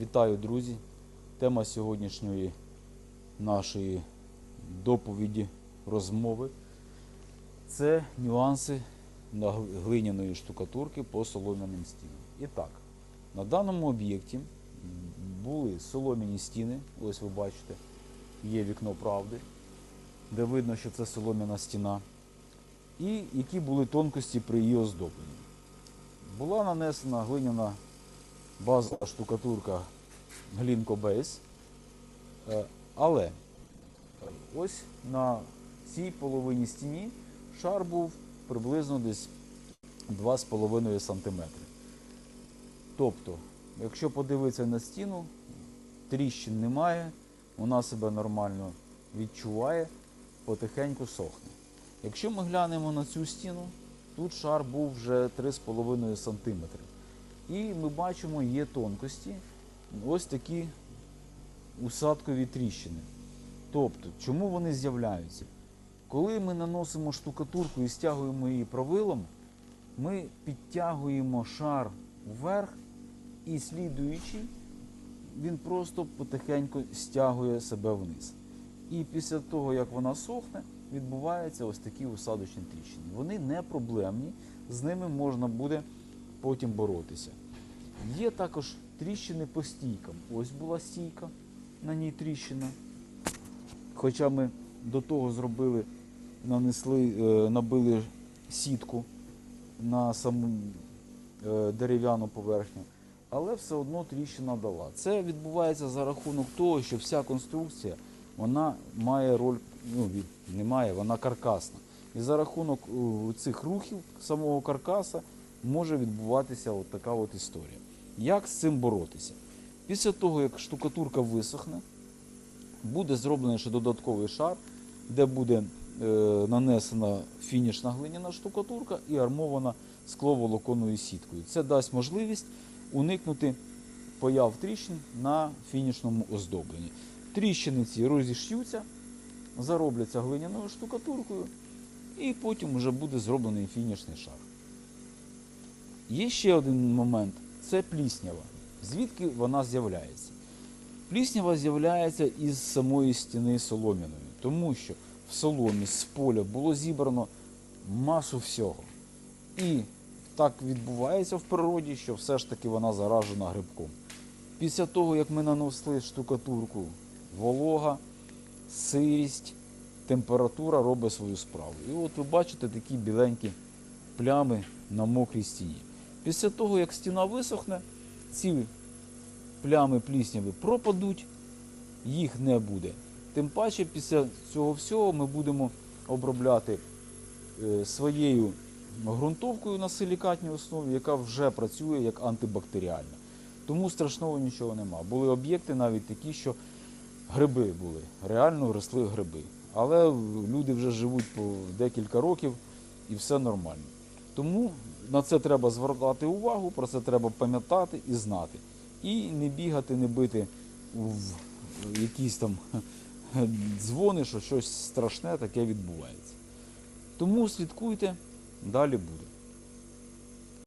Вітаю, друзі! Тема сьогоднішньої нашої доповіді, розмови це нюанси глиняної штукатурки по солом'яним стінам. І так, на даному об'єкті були солом'яні стіни, ось ви бачите, є вікно правди, де видно, що це солом'яна стіна, і які були тонкості при її оздобленні. Була нанесена глиняна базова штукатурка Глінко Бейс. Е, Але ось на цій половині стіні шар був приблизно десь 2,5 см. Тобто, якщо подивитися на стіну, тріщин немає, вона себе нормально відчуває, потихеньку сохне. Якщо ми глянемо на цю стіну, тут шар був вже 3,5 см. І ми бачимо, є тонкості, ось такі усадкові тріщини. Тобто, чому вони з'являються? Коли ми наносимо штукатурку і стягуємо її правилом, ми підтягуємо шар вверх і слідуючий, він просто потихеньку стягує себе вниз. І після того, як вона сохне, відбуваються ось такі усадочні тріщини. Вони не проблемні, з ними можна буде потім боротися. Є також тріщини по стійкам. Ось була стійка, на ній тріщина. Хоча ми до того зробили, нанесли, е, набили сітку на саму е, дерев'яну поверхню, але все одно тріщина дала. Це відбувається за рахунок того, що вся конструкція вона має роль, ну не має, вона каркасна. І за рахунок е, цих рухів самого каркаса може відбуватися от така от історія. Як з цим боротися? Після того, як штукатурка висохне, буде зроблений ще додатковий шар, де буде е, нанесена фінішна глиняна штукатурка і армована скловолоконною сіткою. Це дасть можливість уникнути появ тріщин на фінішному оздобленні. Тріщини ці розіш'ються, заробляться глиняною штукатуркою, і потім вже буде зроблений фінішний шар. Є ще один момент це пліснява. Звідки вона з'являється? Пліснява з'являється із самої стіни солом'яної, тому що в соломі з поля було зібрано масу всього. І так відбувається в природі, що все ж таки вона заражена грибком. Після того, як ми нанесли штукатурку, волога, сирість, температура робить свою справу. І от ви бачите такі біленькі плями на мокрій стіні. Після того, як стіна висохне, ці плями плісняви пропадуть, їх не буде. Тим паче, після цього всього ми будемо обробляти е, своєю ґрунтовкою на силікатній основі, яка вже працює як антибактеріальна. Тому страшного нічого нема. Були об'єкти навіть такі, що гриби були, реально росли гриби. Але люди вже живуть по декілька років і все нормально. Тому на це треба звертати увагу, про це треба пам'ятати і знати. І не бігати, не бити в якісь там дзвони, що щось страшне таке відбувається. Тому слідкуйте, далі буде.